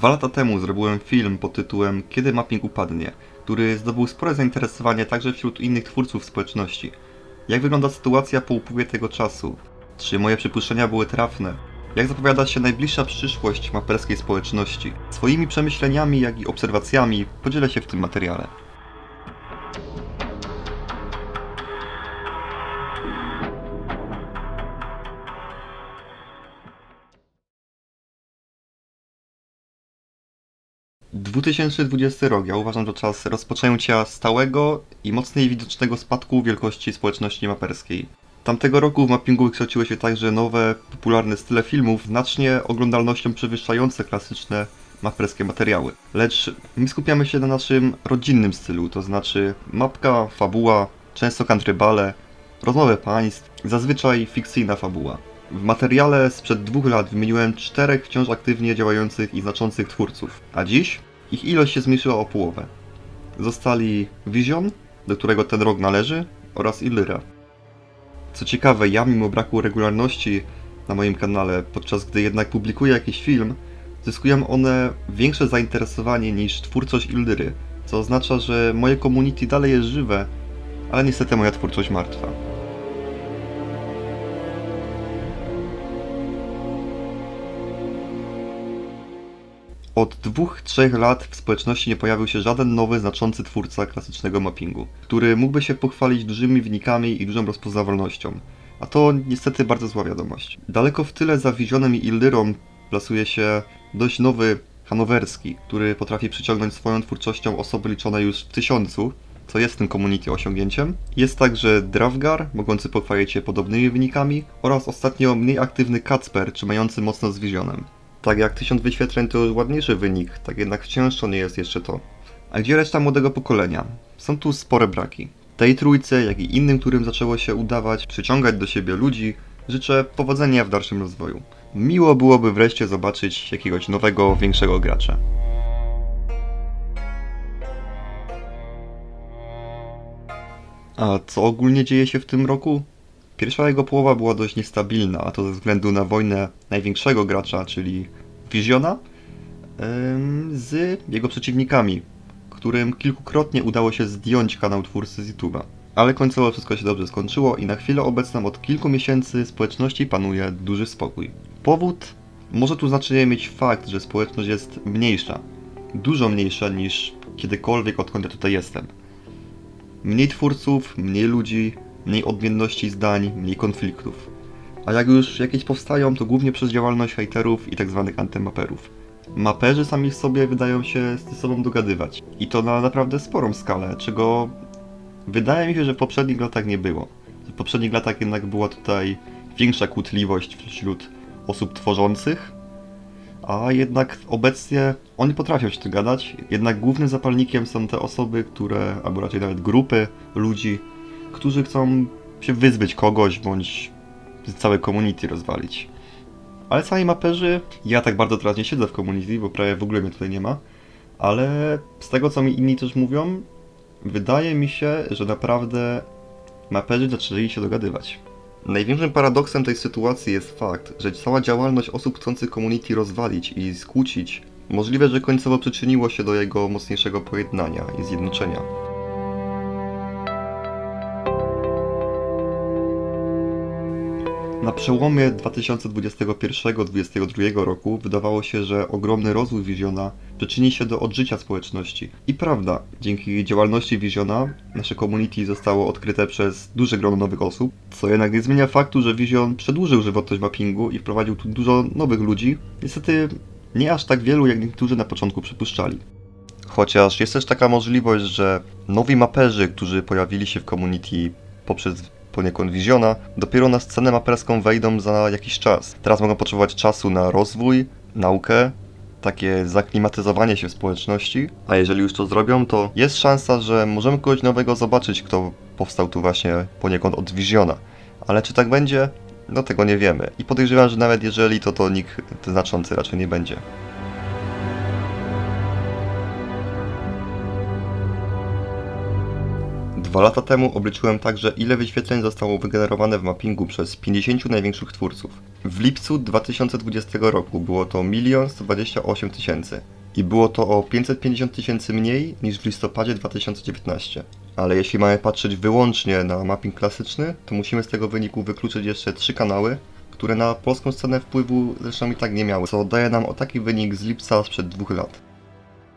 Dwa lata temu zrobiłem film pod tytułem Kiedy mapping upadnie, który zdobył spore zainteresowanie także wśród innych twórców społeczności. Jak wygląda sytuacja po upływie tego czasu? Czy moje przypuszczenia były trafne? Jak zapowiada się najbliższa przyszłość maperskiej społeczności? Swoimi przemyśleniami, jak i obserwacjami podzielę się w tym materiale. – 2020 rok, ja uważam, że czas rozpoczęcia stałego i mocniej widocznego spadku wielkości społeczności maperskiej. Tamtego roku w mappingu wykształciły się także nowe, popularne style filmów, znacznie oglądalnością przewyższające klasyczne maperskie materiały. Lecz my skupiamy się na naszym rodzinnym stylu, to znaczy mapka, fabuła, często kantrybale, rozmowy państw, zazwyczaj fikcyjna fabuła. W materiale sprzed dwóch lat wymieniłem czterech wciąż aktywnie działających i znaczących twórców, a dziś ich ilość się zmniejszyła o połowę. Zostali Vision, do którego ten rok należy, oraz Illyra. Co ciekawe, ja mimo braku regularności na moim kanale, podczas gdy jednak publikuję jakiś film, zyskują one większe zainteresowanie niż twórczość Ildyry, co oznacza, że moje community dalej jest żywe, ale niestety moja twórczość martwa. Od dwóch, trzech lat w społeczności nie pojawił się żaden nowy, znaczący twórca klasycznego mappingu, który mógłby się pochwalić dużymi wynikami i dużą rozpoznawalnością. A to niestety bardzo zła wiadomość. Daleko w tyle za Vizionem i Ildyrą plasuje się dość nowy Hanowerski, który potrafi przyciągnąć swoją twórczością osoby liczone już w tysiącu, co jest tym community osiągnięciem. Jest także Dravgar, mogący pochwalić się podobnymi wynikami, oraz ostatnio mniej aktywny Kacper, trzymający mocno z Vizionem. Tak jak 1000 wyświetleń to ładniejszy wynik, tak jednak wciąż to nie jest jeszcze to. A gdzie reszta młodego pokolenia? Są tu spore braki. Tej trójce, jak i innym, którym zaczęło się udawać przyciągać do siebie ludzi, życzę powodzenia w dalszym rozwoju. Miło byłoby wreszcie zobaczyć jakiegoś nowego, większego gracza. A co ogólnie dzieje się w tym roku? Pierwsza jego połowa była dość niestabilna, a to ze względu na wojnę największego gracza, czyli Visiona, z jego przeciwnikami, którym kilkukrotnie udało się zdjąć kanał twórcy z YouTube'a. Ale końcowo wszystko się dobrze skończyło i na chwilę obecną od kilku miesięcy społeczności panuje duży spokój. Powód może tu znaczenie mieć fakt, że społeczność jest mniejsza. Dużo mniejsza niż kiedykolwiek odkąd ja tutaj jestem. Mniej twórców, mniej ludzi, mniej odmienności zdań, mniej konfliktów. A jak już jakieś powstają, to głównie przez działalność hejterów i tzw. antymaperów. Maperzy sami w sobie wydają się ze sobą dogadywać. I to na naprawdę sporą skalę, czego wydaje mi się, że w poprzednich latach nie było. W poprzednich latach jednak była tutaj większa kłótliwość wśród osób tworzących, a jednak obecnie oni potrafią się dogadać, jednak głównym zapalnikiem są te osoby, które, albo raczej nawet grupy ludzi, którzy chcą się wyzbyć kogoś, bądź całe community rozwalić. Ale sami maperzy, ja tak bardzo teraz nie siedzę w community, bo prawie w ogóle mnie tutaj nie ma, ale z tego co mi inni też mówią, wydaje mi się, że naprawdę maperzy zaczęli się dogadywać. Największym paradoksem tej sytuacji jest fakt, że cała działalność osób chcących community rozwalić i skłócić możliwe, że końcowo przyczyniło się do jego mocniejszego pojednania i zjednoczenia. Na przełomie 2021-2022 roku wydawało się, że ogromny rozwój Visiona przyczyni się do odżycia społeczności. I prawda, dzięki działalności Visiona nasze community zostało odkryte przez duże grono nowych osób, co jednak nie zmienia faktu, że Vision przedłużył żywotność mappingu i wprowadził tu dużo nowych ludzi. Niestety nie aż tak wielu, jak niektórzy na początku przypuszczali. Chociaż jest też taka możliwość, że nowi maperzy, którzy pojawili się w community poprzez poniekąd Visiona, dopiero na scenę maperską wejdą za jakiś czas. Teraz mogą potrzebować czasu na rozwój, naukę, takie zaklimatyzowanie się w społeczności, a jeżeli już to zrobią, to jest szansa, że możemy kogoś nowego zobaczyć, kto powstał tu właśnie poniekąd od Visiona. Ale czy tak będzie? No tego nie wiemy. I podejrzewam, że nawet jeżeli, to to nikt znaczący raczej nie będzie. Dwa lata temu obliczyłem także, ile wyświetleń zostało wygenerowane w mappingu przez 50 największych twórców. W lipcu 2020 roku było to 1 128 tysięcy i było to o 550 tysięcy mniej niż w listopadzie 2019. Ale jeśli mamy patrzeć wyłącznie na mapping klasyczny, to musimy z tego wyniku wykluczyć jeszcze trzy kanały, które na polską scenę wpływu zresztą i tak nie miały, co daje nam o taki wynik z lipca sprzed dwóch lat.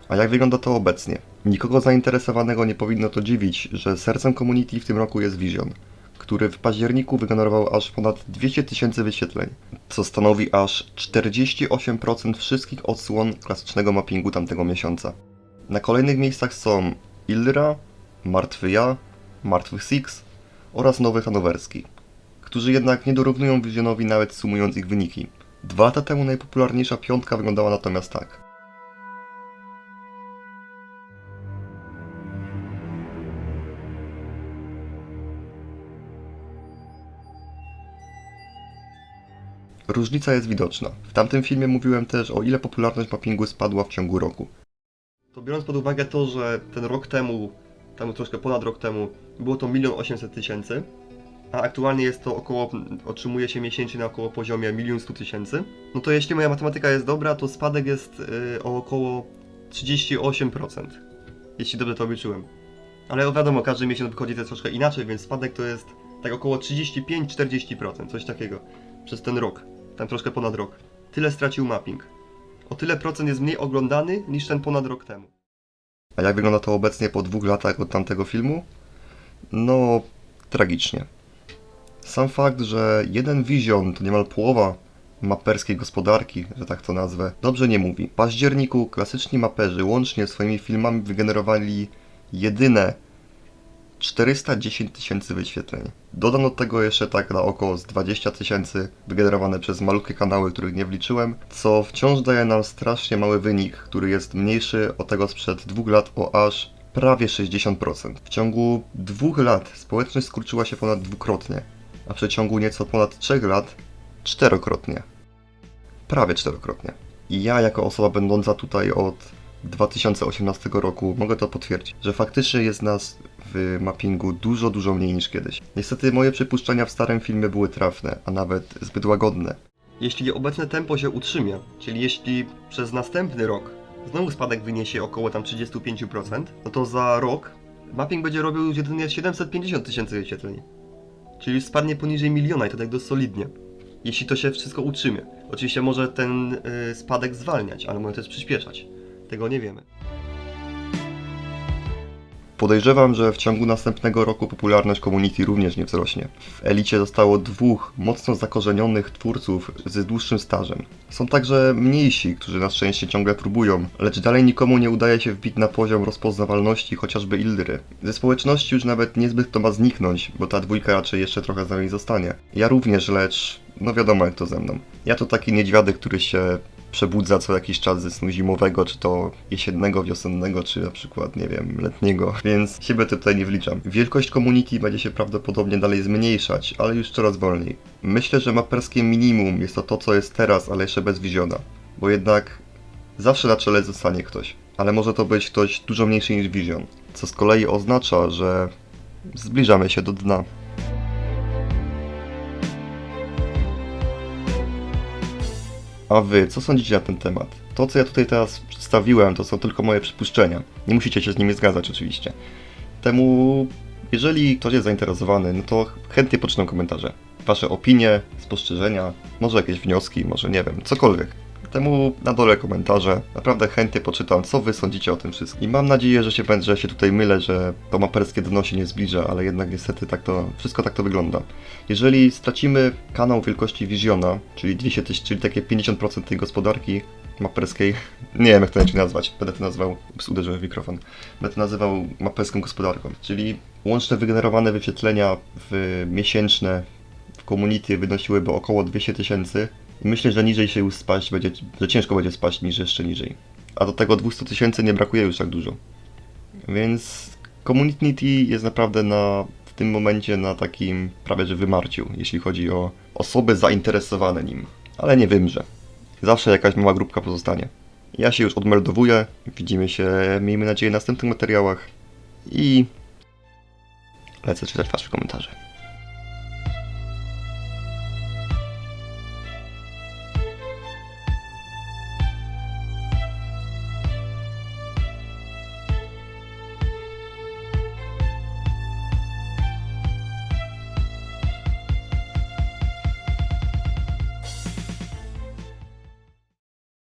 A jak wygląda to obecnie? Nikogo zainteresowanego nie powinno to dziwić, że sercem community w tym roku jest Vision, który w październiku wygenerował aż ponad 200 tysięcy wyświetleń, co stanowi aż 48% wszystkich odsłon klasycznego mappingu tamtego miesiąca. Na kolejnych miejscach są Ilra, Martwy Ja, Martwy Six oraz Nowy Hanowerski, którzy jednak nie dorównują Visionowi nawet sumując ich wyniki. Dwa lata temu najpopularniejsza piątka wyglądała natomiast tak. Różnica jest widoczna. W tamtym filmie mówiłem też o ile popularność mappingu spadła w ciągu roku. To biorąc pod uwagę to, że ten rok temu, tam troszkę ponad rok temu, było to 1 800 tysięcy, a aktualnie jest to około, otrzymuje się miesięcznie na około poziomie 1 100 tysięcy, no to jeśli moja matematyka jest dobra, to spadek jest y, o około 38%, jeśli dobrze to obliczyłem. Ale wiadomo, każdy miesiąc wychodzi to troszkę inaczej, więc spadek to jest tak około 35-40%, coś takiego, przez ten rok, tam troszkę ponad rok. Tyle stracił mapping. O tyle procent jest mniej oglądany niż ten ponad rok temu. A jak wygląda to obecnie po dwóch latach od tamtego filmu? No, tragicznie. Sam fakt, że jeden Vision to niemal połowa maperskiej gospodarki, że tak to nazwę, dobrze nie mówi. W październiku klasyczni maperzy łącznie swoimi filmami wygenerowali jedyne 410 tysięcy wyświetleń. Dodam do tego jeszcze tak na około z 20 tysięcy wygenerowane przez malutkie kanały, których nie wliczyłem, co wciąż daje nam strasznie mały wynik, który jest mniejszy od tego sprzed dwóch lat o aż prawie 60%. W ciągu dwóch lat społeczność skurczyła się ponad dwukrotnie, a w przeciągu nieco ponad trzech lat czterokrotnie. Prawie czterokrotnie. I ja jako osoba będąca tutaj od 2018 roku mogę to potwierdzić, że faktycznie jest nas w mappingu dużo, dużo mniej niż kiedyś. Niestety moje przypuszczenia w starym filmie były trafne, a nawet zbyt łagodne. Jeśli obecne tempo się utrzymie, czyli jeśli przez następny rok znowu spadek wyniesie około tam 35%, no to za rok mapping będzie robił jedynie 750 tysięcy wyświetleń. Czyli spadnie poniżej miliona i to tak dość solidnie. Jeśli to się wszystko utrzymie. Oczywiście może ten y, spadek zwalniać, ale może też przyspieszać. Tego nie wiemy. Podejrzewam, że w ciągu następnego roku popularność community również nie wzrośnie. W elicie zostało dwóch mocno zakorzenionych twórców z dłuższym stażem. Są także mniejsi, którzy na szczęście ciągle próbują, lecz dalej nikomu nie udaje się wbić na poziom rozpoznawalności chociażby Ildry. Ze społeczności już nawet niezbyt to ma zniknąć, bo ta dwójka raczej jeszcze trochę z nami zostanie. Ja również, lecz no wiadomo jak to ze mną. Ja to taki niedźwiadek, który się przebudza co jakiś czas ze snu zimowego, czy to jesiennego, wiosennego, czy na przykład, nie wiem, letniego, więc siebie tutaj nie wliczam. Wielkość community będzie się prawdopodobnie dalej zmniejszać, ale już coraz wolniej. Myślę, że maperskie minimum jest to to, co jest teraz, ale jeszcze bez Visiona, bo jednak zawsze na czele zostanie ktoś, ale może to być ktoś dużo mniejszy niż Vision, co z kolei oznacza, że zbliżamy się do dna. A wy, co sądzicie na ten temat? To, co ja tutaj teraz przedstawiłem, to są tylko moje przypuszczenia. Nie musicie się z nimi zgadzać, oczywiście. Temu, jeżeli ktoś jest zainteresowany, no to chętnie poczytam komentarze. Wasze opinie, spostrzeżenia, może jakieś wnioski, może nie wiem, cokolwiek. Temu na dole komentarze. Naprawdę chętnie poczytam, co wy sądzicie o tym wszystkim. I mam nadzieję, że się, że się tutaj mylę, że to maperskie dno się nie zbliża, ale jednak niestety tak to, wszystko tak to wygląda. Jeżeli stracimy kanał wielkości Visiona, czyli 200 tysięcy, czyli takie 50% tej gospodarki maperskiej, nie wiem jak to inaczej nazwać, będę to nazwał, ups, uderzyłem w mikrofon, będę to nazywał maperską gospodarką, czyli łączne wygenerowane wyświetlenia w miesięczne w community wynosiłyby około 200 tysięcy myślę, że niżej się już spaść będzie, że ciężko będzie spaść niż jeszcze niżej. A do tego 200 tysięcy nie brakuje już tak dużo. Więc community jest naprawdę na, w tym momencie na takim prawie że wymarciu, jeśli chodzi o osoby zainteresowane nim. Ale nie wymrze. Zawsze jakaś mała grupka pozostanie. Ja się już odmeldowuję. Widzimy się, miejmy nadzieję, w następnych materiałach. I lecę czytać wasze komentarze.